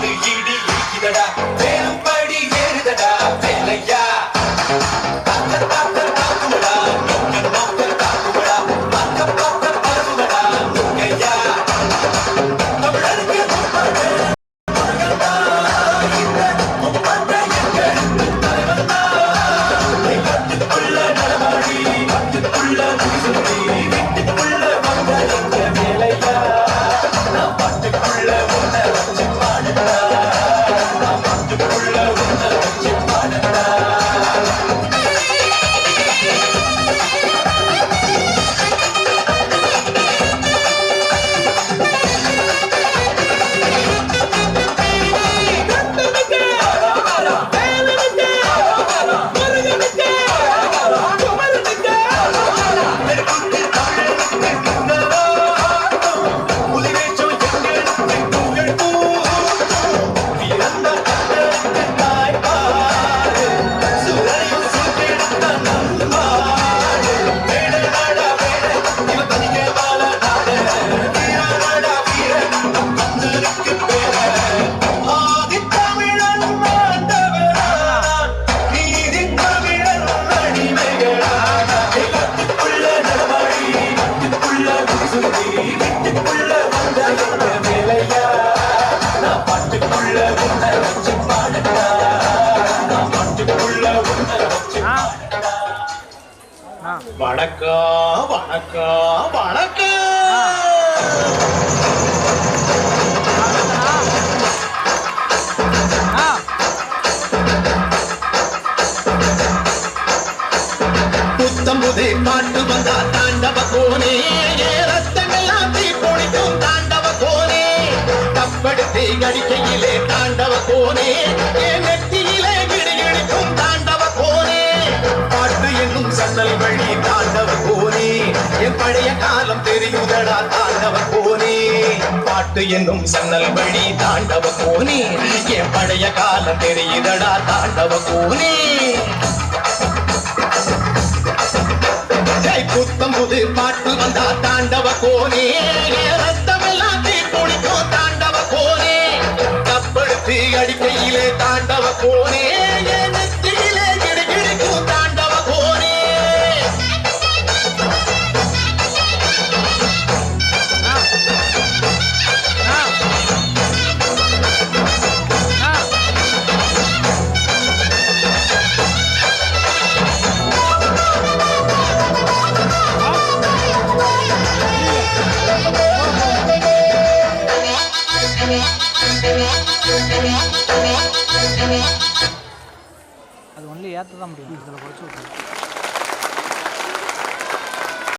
வந்து இடி இடிக்குதடா வணக்கம் வணக்கம் வணக்கம் புத்தம் புதை பாட்டு வந்தா தாண்டவ கப்படுத்தி அடிக்கையிலே தாண்டவ கோனே என் நெத்தியிலே கிடிகிடிக்கும் தாண்டவ கோனே. பாட்டு என்னும் சன்னல் வழி தாண்டவ கோனே. என் பழைய காலம் தெரியுதடா தாண்டவ கோனே. பாட்டு என்னும் சன்னல் வழி தாண்டவ கோனே. என் பழைய காலம் தெரியுதடா தாண்டவ கோனே. புத்தம் புது பாட்டு வந்தா தாண்டவ கோனே. தாண்டவ ಯಾತದ ಮುಡಿ